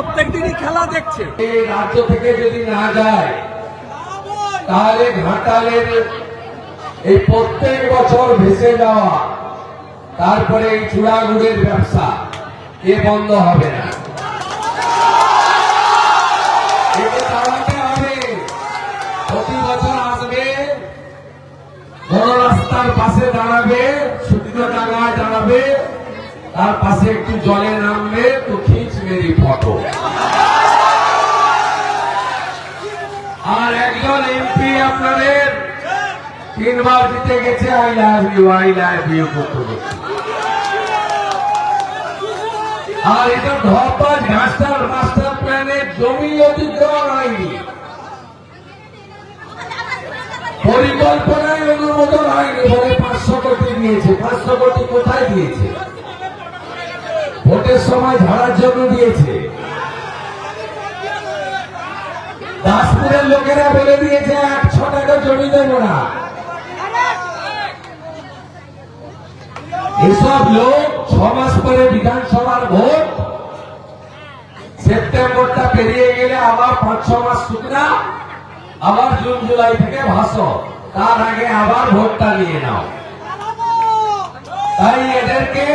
প্রত্যেক দিনই খেলা দেখছে। রাজ্য থেকে যদি না যায়, তাহলে ঘাটালের এই প্রত্যেক বছর ভেসে যাওয়া, তারপরে এই চূড়াগুড়ের ব্যবসা, এ বন্ধ হবে না। দাঁড়াবে তার পাশে একটু জলে নামবে, তো খিঁচ মেরি ফটো। আর একজন এমপি আপনাদের তিনবার জিতে গেছে I love you I love you করতে। আর এটা ধপাস ঘাসটার মাস্টার প্ল্যানের জমি অধিগ্রহণ হয়নি। পরিকল্পনায় অনুমোদন হয়নি বলে পাঁচশো কোটি দিয়েছে। পাঁচশো কোটি কোথায় দিয়েছে? ভোটের সময় ঝাড়ার জন্য দিয়েছে। দাসপুরের লোকেরা বলে দিয়েছে একশো টাকা জমি দেবো না। এসব লোক ছ মাস পরে বিধানসভার ভোট। সেপ্টেম্বরটা পেরিয়ে গেলে আবার পাঁচ, ছ মাস শুকনা, আবার জুন, জুলাই থেকে ভাসো। তার আগে আবার ভোটটা নিয়ে নাও। তাই এদেরকে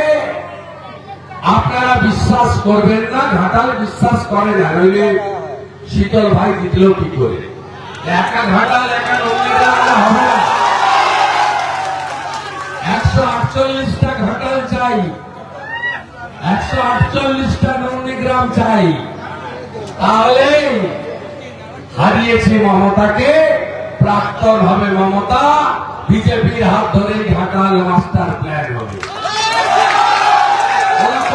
আপনারা বিশ্বাস করবেন না, ঘাটাল বিশ্বাস করে না, নইলে শীতল ভাই জিতলেও কি করে? একা ঘাটাল, একা হবে না। একশো আটচল্লিশটা ঘাটাল চাই। একশো আটচল্লিশটা নন্দীগ্রাম চাই। তাহলে হারিয়েছি মমতাকে, প্রাক্তন হবে মমতা, বিজেপির হাত ধরে ঘাটাল মাস্টার প্ল্যান হবে ওরা করতে পারবে না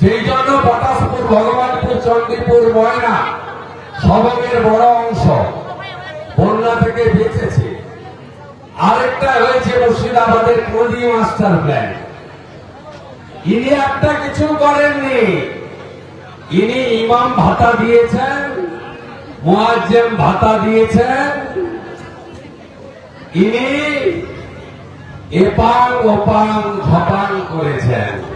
সেই জন্য পটাশপুর ভগবানপুর চণ্ডীপুর ময়না বড় অংশ বন্যা থেকে বেঁচেছে। আরেকটা হয়েছে মুর্শিদাবাদের মাস্টার প্ল্যান। ইনি একটা কিছু করেননি। ইনি ইমাম ভাতা দিয়েছেন, মুয়াজ্জেম ভাতা দিয়েছেন। ইনি এপাং ওপাং ঝপাং করেছেন।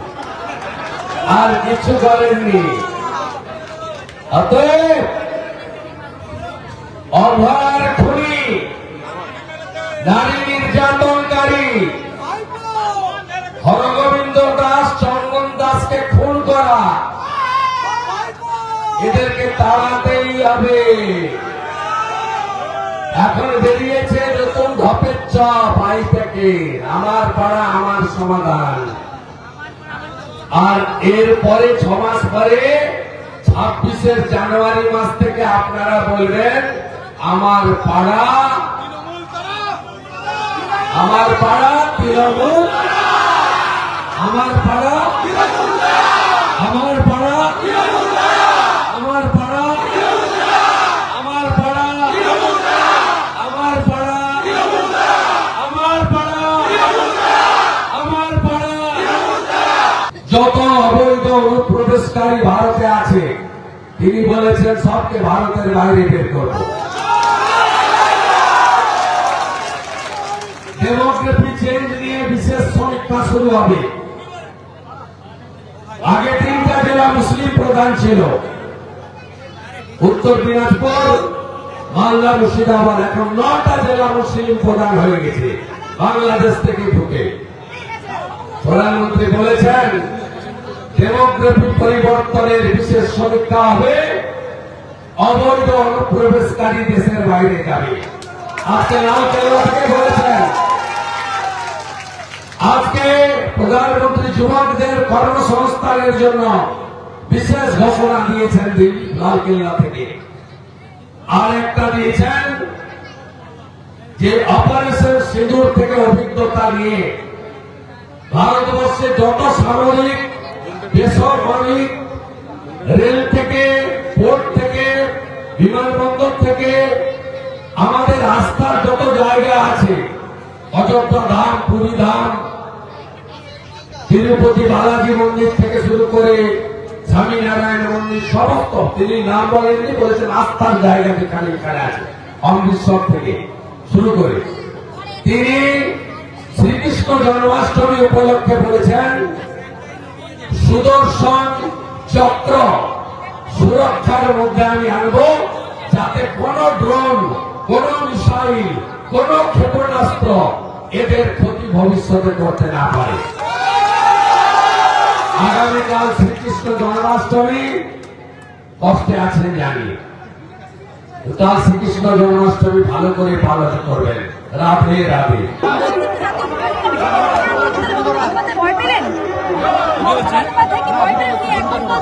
আর কিছু করেননি। অতএব অভয়ার খুনি, নারী নির্যাতনকারী, হরগোবিন্দ দাস, চন্দন দাসকে খুন করা, এদেরকে তাড়াতেই হবে। এখন বেরিয়েছে নতুন ধপের চপ আই থেকে। আমার পাড়া, আমার সমাধান। আর এর পরে ছ মাস পরে ছাব্বিশের জানুয়ারি মাস থেকে আপনারা বলবেন, আমার পাড়া আমার পাড়া তৃণমূল, আমার পাড়া, আমার পাড়া আমার পাড়া আমার পাড়া আমার পাড়া আমার পাড়া যত অবৈধ অনুপ্রবেশকারী ভারতে আছে। তিনি বলেছেন, সবকে ভারতের বাইরে বের করব। ডেমোগ্রাফি চেঞ্জ নিয়ে বিশেষ সমীক্ষা শুরু হবে। আগে তিনটা জেলা মুসলিম প্রধান ছিল। উত্তর দিনাজপুর, মালদা, মুর্শিদাবাদ। এখন নটা জেলা মুসলিম প্রধান হয়ে গেছে। বাংলাদেশ থেকে ঢুকে। প্রধানমন্ত্রী বলেছেন ডেমোগ্রাফি পরিবর্তনের বিশেষ সমীক্ষা হবে অবৈধ অনুপ্রবেশকারী দেশের বাইরে যাবে। আজকে লাল কেল্লা থেকে বলেছেন? আজকে প্রধানমন্ত্রী যুবকদের কর্মসংস্থানের জন্য বিশেষ ঘোষণা দিয়েছেন দিল্লি লাল থেকে। আর একটা দিয়েছেন যে অপারেশন সিঁদুর থেকে অভিজ্ঞতা নিয়ে ভারতবর্ষে যত সামরিক বেসামরিক রেল থেকে, পোর্ট থেকে, বিমানবন্দর থেকে আমাদের রাস্তার যত জায়গা আছে, অযোধ্যা ধাম, পুরী ধাম, তিরুপতি বালাজি মন্দির থেকে শুরু করে স্বামীনারায়ণ মন্দির, সমস্ত, তিনি নাম বলেননি, বলেছেন আস্থার জায়গা যেখানে এখানে আছে, অমৃতসর থেকে শুরু করে। তিনি শ্রীকৃষ্ণ জন্মাষ্টমী উপলক্ষে বলেছেন সুদর্শন চক্র সুরক্ষার মধ্যে আমি আনব যাতে কোন ড্রোন, কোন মিসাইল, কোন ক্ষেপণাস্ত্র এদের ক্ষতি ভবিষ্যতে করতে না পারে। আগামীকাল শ্রীকৃষ্ণ জন্মাষ্টমী, কষ্টে আছেন জানি। তার শ্রীকৃষ্ণ জন্মাষ্টমী ভালো করে পালন করবেন। রাধে রাধে।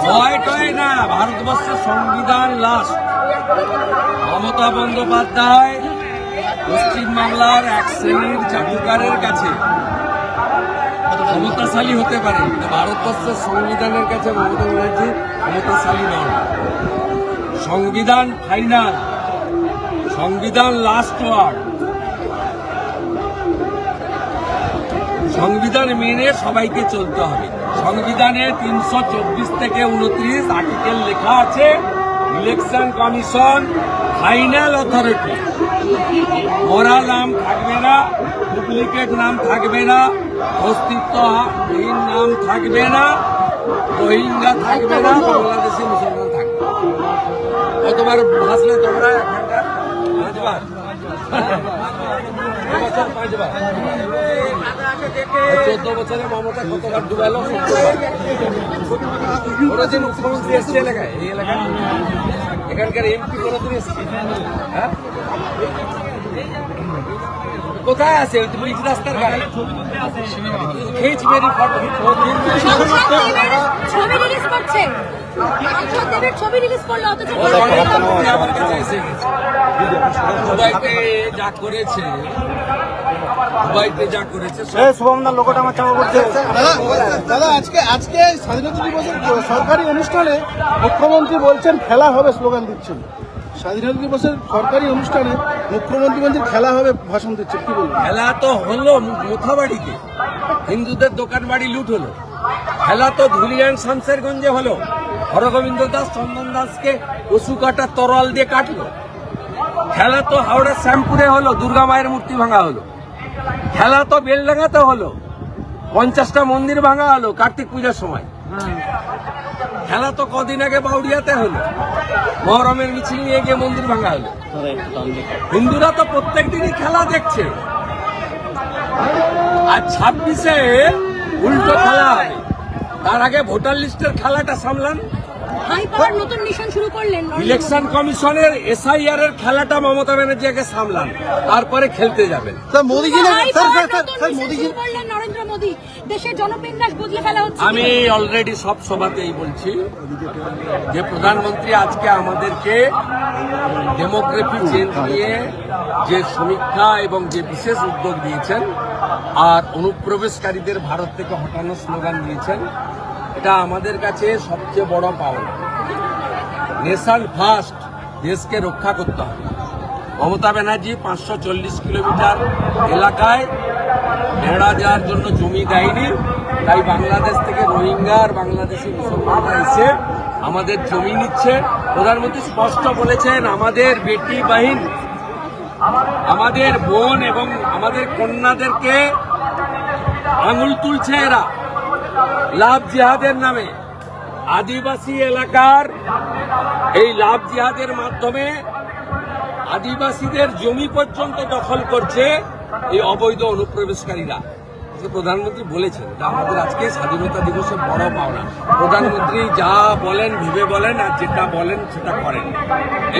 ভয় টয় না, ভারতবর্ষের সংবিধান লাস্ট মমতা বন্দ্যোপাধ্যায় পশ্চিমবাংলার এক শ্রেণির জাদুকারের কাছে। ক্ষমতাশালী হতে পারে ভারতবর্ষের সংবিধানের কাছে মমতা ব্যানার্জি ক্ষমতাশালী নন। সংবিধান ফাইনাল সংবিধান লাস্ট ওয়ার্ড সংবিধান মেনে সবাইকে চলতে হবে। সংবিধানে তিনশো চব্বিশ থেকে উনত্রিশ আর্টিকেল লেখা আছে, ইলেকশন কমিশন, ফাইনাল অথরিটি। মরা নাম থাকবে না, ডুপ্লিকেট নাম থাকবে না অস্তিত্বহীন নাম থাকবে না, রোহিঙ্গা থাকবে না, বাংলাদেশি মুসলমান থাকবে কতবার ভাসলে তোমরা এখানকার? চোদ্দ মমতা এলাকায় এলাকায় এখানকার এমপি কোথায় আছে তুমি রাস্তার ফটো ছবি রিলিজ করল দুবাইতে যা করেছে দুবাইতে যা করেছে শুভমদার লোকটা আমার চাপা করছে দাদা দাদা আজকে আজকে স্বাধীনতা দিবসের সরকারি অনুষ্ঠানে মুখ্যমন্ত্রী বলছেন খেলা হবে স্লোগান দিচ্ছেন। স্বাধীনতা দিবসের সরকারি অনুষ্ঠানে মুখ্যমন্ত্রী বলছেন খেলা হবে ভাষণ দিচ্ছেন। কি বলবেন? খেলা তো হলো মোথাবাড়িতে। হিন্দুদের দোকান বাড়ি লুট হলো। খেলা তো ধুলিয়ান শামসেরগঞ্জে হলো। হরগোবিন্দ দাস চন্দন দাসকে পশু কাটার তরল দিয়ে কাটলো। খেলা তো হাওড়া শ্যামপুরে হলো, দুর্গা মায়ের মূর্তি ভাঙা হলো। খেলা তো বেলডাঙ্গাতে হলো, পঞ্চাশটা মন্দির ভাঙা হলো কার্তিক পূজার সময়। খেলা তো কদিন আগে বাউরিয়াতে হলো, মহরমের মিছিল নিয়ে গিয়ে মন্দির ভাঙা হলো। হিন্দুরা তো প্রত্যেক দিনই খেলা দেখছে। আর ছাব্বিশে উল্টো খেলা হবে। তার আগে ভোটার লিস্টের খেলাটা সামলান। হাই নতুন মিশন শুরু করলেন ইলেকশন কমিশনের এসআইআর এর খেলাটা মমতা ব্যানার্জি আগে সামলান তারপরে খেলতে যাবেন। স্যার মোদিজি না স্যার স্যার স্যার নতুন স্যার মিশন মোদিজি শুরু করলেন নরেন্দ্র মোদী। দেশের জনবিন্যাস বদলে ফেলা হচ্ছে আমি অলরেডি সব সভাতেই বলছি যে প্রধানমন্ত্রী আজকে আমাদেরকে ডেমোগ্রাফি চেঞ্জ নিয়ে যে সমীক্ষা এবং যে বিশেষ উদ্যোগ দিয়েছেন আর অনুপ্রবেশকারীদের ভারত থেকে হটানোর স্লোগান দিয়েছেন এটা আমাদের কাছে সবচেয়ে বড় পাওনা। নেশন ফার্স্ট দেশকে রক্ষা করতে হবে। মমতা ব্যানার্জি পাঁচশো চল্লিশ কিলোমিটার এলাকায় বেড়া যাওয়ার জন্য জমি দেয়নি। তাই বাংলাদেশ থেকে রোহিঙ্গা আর বাংলাদেশি মুসলমানরা এসে আমাদের জমি নিচ্ছে। প্রধানমন্ত্রী স্পষ্ট বলেছেন, আমাদের বেটি বাহিন, আমাদের বোন এবং আমাদের কন্যাদেরকে আঙুল তুলছে এরা। লাভ জিহাদের নামে। আদিবাসী এলাকার এই লাভ জিহাদের মাধ্যমে আদিবাসীদের জমি পর্যন্ত দখল করছে এই অবৈধ অনুপ্রবেশকারীরা। প্রধানমন্ত্রী বলেছেন আমাদের আজকে স্বাধীনতা দিবসের বড় পাওনা। প্রধানমন্ত্রী যা বলেন, ভেবে বলেন, আর যেটা বলেন, সেটা করেন।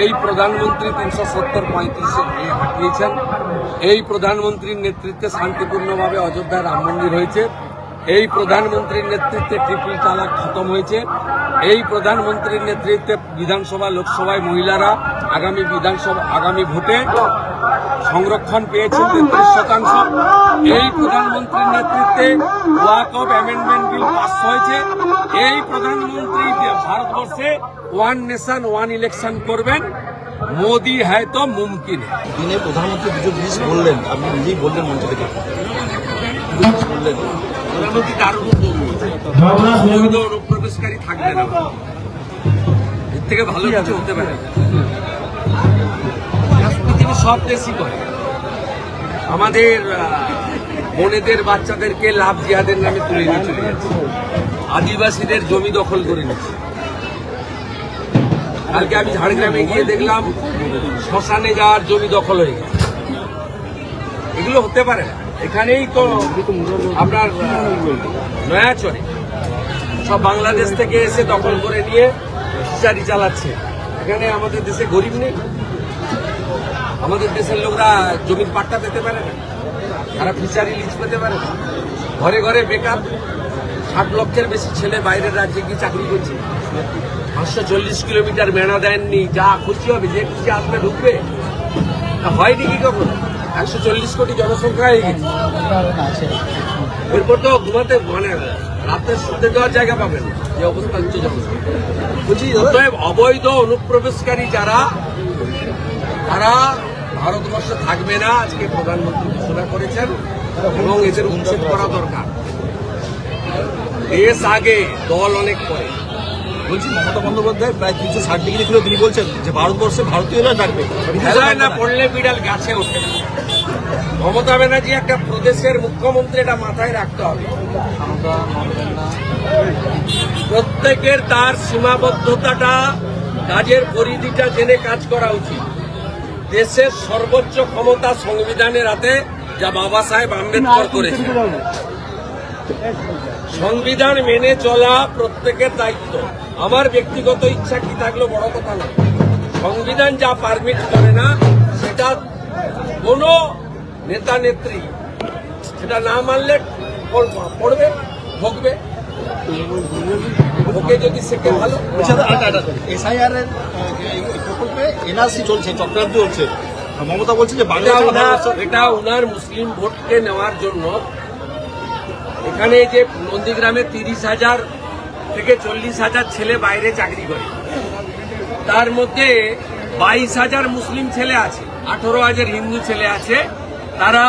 এই প্রধানমন্ত্রী তিনশো সত্তর পঁয়ত্রিশে এই প্রধানমন্ত্রীর নেতৃত্বে শান্তিপূর্ণভাবে অযোধ্যায় রাম মন্দির হয়েছে। এই প্রধানমন্ত্রীর নেতৃত্বে ট্রিপল তালাক খতম হয়েছে। এই প্রধানমন্ত্রীর নেতৃত্বে বিধানসভা লোকসভায় মহিলারা আগামী বিধানসভা আগামী ভোটে সংরক্ষণ পেয়েছেন তেত্রিশ শতাংশ। এই প্রধানমন্ত্রীর নেতৃত্বে Waqf amendment bill pass হয়েছে। এই প্রধানমন্ত্রী ভারতবর্ষে ওয়ান নেশন ওয়ান ইলেকশন করবেন মোদি হ্যায় তো মুমকিন দিনে প্রধানমন্ত্রী জিনিস বললেন আপনি নিজেই বললেন মঞ্চ থেকে। বললেন। প্রধানমন্ত্রী নিয়েছে। অবৈধ অনুপ্রবেশকারী থাকবে না। এর থেকে ভালো কিছু হতে পারে। পৃথিবীর সব দেশই করে। আমাদের বোনেদের বাচ্চাদেরকে লাভ জিহাদের নামে তুলে নিয়ে চলে যাচ্ছে আদিবাসীদের জমি দখল করে নিচ্ছে কালকে আমি ঝাড়গ্রামে গিয়ে দেখলাম শ্মশানে যাওয়ার জমি দখল হয়ে গেছে। এগুলো হতে পারে না। এখানেই তো আপনার নয়াচরে। সব বাংলাদেশ থেকে এসে দখল করে নিয়ে ফিশারি চালাচ্ছে। এখানে আমাদের দেশে গরিব নেই। আমাদের দেশের লোকরা জমির পাট্টা পেতে পারে না। তারা ফিশারি লিজ পেতে পারে না। ঘরে ঘরে বেকার। ষাট লক্ষের বেশি ছেলে বাইরের রাজ্যে গিয়ে চাকরি করছে। পাঁচশো চল্লিশ কিলোমিটার মেনা দেননি। যা খুশি হবে, যে খুশি আসবে, ঢুকবে। হয়নি কি কখনো? একশো চল্লিশ কোটি জনসংখ্যা হয়ে গেছে। এরপর তো ঘুমাতে মানে রাতে শুতে দেওয়ার জায়গা পাবেন যে অবস্থা হচ্ছে জনসংখ্যা। বলছি অতএব অবৈধ অনুপ্রবেশকারী যারা তারা ভারতবর্ষে থাকবে না আজকে প্রধানমন্ত্রী ঘোষণা করেছেন এবং এদের উচ্ছেদ করা দরকার। দেশ আগে দল অনেক পরে। বলছি মমতা বন্দ্যোপাধ্যায় প্রায় তিনশো ষাট ডিগ্রি ছিল তিনি বলছেন যে ভারতবর্ষে ভারতীয়রা থাকবে। খেলায় না পড়লে বিড়াল গাছে ওঠে মমতা ব্যানার্জি একটা প্রদেশের মুখ্যমন্ত্রী এটা মাথায় রাখতে হবে। প্রত্যেকের তার সীমাবদ্ধতাটা কাজের পরিধিটা জেনে কাজ করা উচিত। দেশের সর্বোচ্চ ক্ষমতা সংবিধানের হাতে যা বাবা সাহেব আম্বেদকর করেছে সংবিধান মেনে চলা প্রত্যেকের দায়িত্ব। আমার ব্যক্তিগত ইচ্ছা কি থাকল বড় কথা না। সংবিধান যা পারমিট করে না সেটা কোনো নেতা নেত্রী সেটা না মানলে পড়বে ভোগবে। ওকে যদি শেখে ভালো। এসআইআর এর প্রকল্পে এনআরসি চলছে চক্রান্ত চলছে মমতা বলছে যে বাংলা এটা ওনার মুসলিম ভোটকে নেওয়ার জন্য এখানে যে নন্দীগ্রামে তিরিশ হাজার থেকে চল্লিশ হাজার ছেলে বাইরে চাকরি করে। তার মধ্যে বাইশ হাজার মুসলিম ছেলে আছে, আঠারো হাজার হিন্দু ছেলে আছে। তারা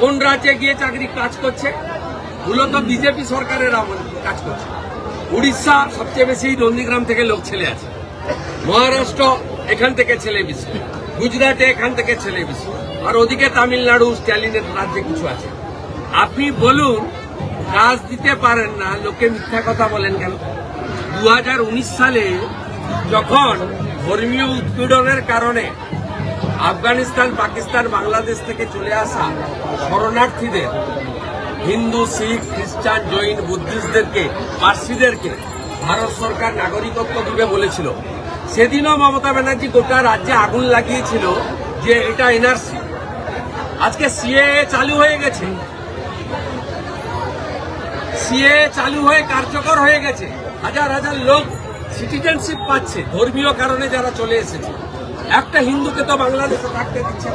কোন রাজ্যে গিয়ে চাকরি কাজ করছে? মূলত বিজেপি সরকারের কাজ করছে। উড়িষ্যা সবচেয়ে বেশি নন্দীগ্রাম থেকে লোক ছেলে আছে। মহারাষ্ট্র এখান থেকে ছেলে বেশি। গুজরাটে এখান থেকে ছেলে বেশি। আর ওদিকে তামিলনাড়ু, স্ট্যালিনের রাজ্যে কিছু আছে। আপনি বলুন কাজ দিতে পারেন না, লোকে মিথ্যা কথা বলেন কেন? দু হাজার উনিশ সালে যখন ধর্মীয় উৎপীড়নের কারণে আফগানিস্তান, পাকিস্তান, বাংলাদেশ থেকে চলে আসা শরণার্থীদের, হিন্দু, শিখ, খ্রিস্টান, জৈন, বুদ্ধিস্টদেরকে, পার্সিদেরকে ভারত সরকার নাগরিকত্ব দিবে বলেছিল। সেদিনও মমতা ব্যানার্জি গোটা রাজ্যে আগুন লাগিয়েছিল যে এটা এনআরসি। আজকে সিএ চালু হয়ে গেছে। সিএ চালু হয়ে কার্যকর হয়ে গেছে। হাজার হাজার লোক সিটিজেনশিপ পাচ্ছে, ধর্মীয় কারণে যারা চলে এসেছে। একটা হিন্দুকে তো বাংলাদেশে থাকতে দিচ্ছে,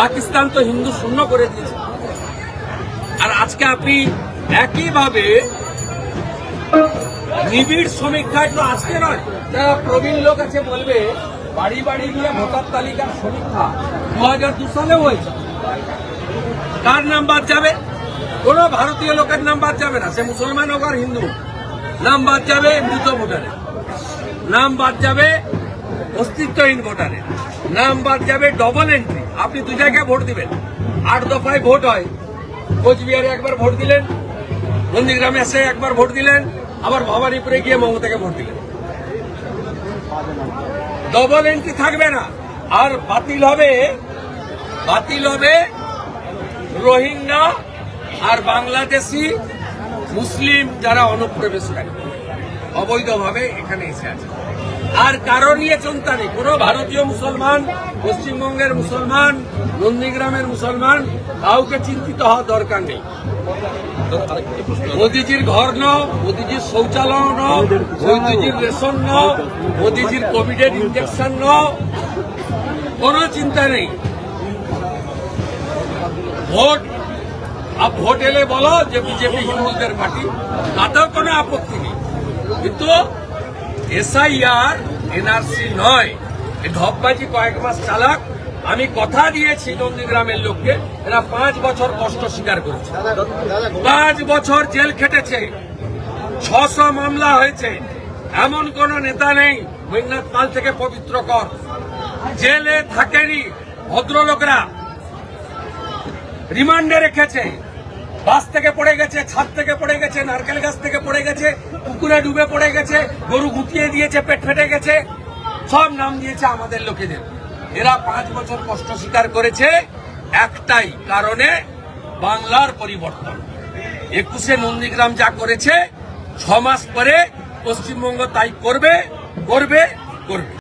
পাকিস্তান তো হিন্দু শূন্য করে দিয়েছে। আর আজকে আপনি একইভাবে নিবিড় সমীক্ষা তো আজকে নয়, যারা প্রবীণ লোক আছে বলবে, বাড়ি বাড়ি গিয়ে ভোটার তালিকার সমীক্ষা। দু হাজার দু সালেও হয়েছে। কার নাম বাদ যাবে? কোন ভারতীয় লোকের নাম বাদ যাবে না। সে মুসলমান হোক আর হিন্দু। নাম বাদ যাবে মৃত ভোটারের। নাম বাদ যাবে অস্তিত্বহীন ভোটারের। নাম বাদ যাবে ডবল এন্ট্রি আপনি দু জায়গায় ভোট দিবেন। আট দফায় ভোট হয়। কোচবিহারে একবার ভোট দিলেন, নন্দীগ্রামে এসে একবার ভোট দিলেন, আবার ভবানীপুরে গিয়ে মমতাকে ভোট দিলেন। ডবল এন্ট্রি থাকবে না। আর বাতিল হবে বাতিল হবে রোহিঙ্গা আর বাংলাদেশি মুসলিম যারা অনুপ্রবেশকারী, অবৈধভাবে এখানে এসে আছে। আর কারও নিয়ে চিন্তা নেই। কোনো ভারতীয় মুসলমান, পশ্চিমবঙ্গের মুসলমান, নন্দীগ্রামের মুসলমান, কাউকে চিন্তিত হওয়া দরকার নেই। মোদিজির ঘর ন মোদিজির শৌচালয় নাও, মোদিজির রেশন নাও, মোদিজির কোভিডের ইঞ্জেকশন নাও। কোনো চিন্তা নেই। ভোট ভোট এলে বলো যে বিজেপি হিন্দুদের পার্টি তাতেও কোনো আপত্তি নেই। কিন্তু এসআইআর এনআরসি নয়, এই ঢপবাজি কয়েক মাস চালাক। আমি কথা দিয়েছি নন্দীগ্রামের লোককে, এরা পাঁচ বছর কষ্ট স্বীকার করেছে। পাঁচ বছর জেল খেটেছে, ছশো মামলা হয়েছে। এমন কোন নেতা নেই মেঘনাথ পাল থেকে পবিত্র কর। জেলে থাকেনি ভদ্রলোকরা। রিমান্ডে রেখেছে। বাস থেকে পড়ে গেছে, ছাদ থেকে পড়ে গেছে, নারকেল গাছ থেকে পড়ে গেছে, পুকুরে ডুবে পড়ে গেছে, গরু গুটিয়ে দিয়েছে, পেট ফেটে গেছে, সব নাম দিয়েছে আমাদের লোকেদের। এরা পাঁচ বছর কষ্ট স্বীকার করেছে একটাই কারণে বাংলার পরিবর্তন। একুশে নন্দীগ্রাম যা করেছে, ছ মাস পরে পশ্চিমবঙ্গ তাই করবে করবে করবে।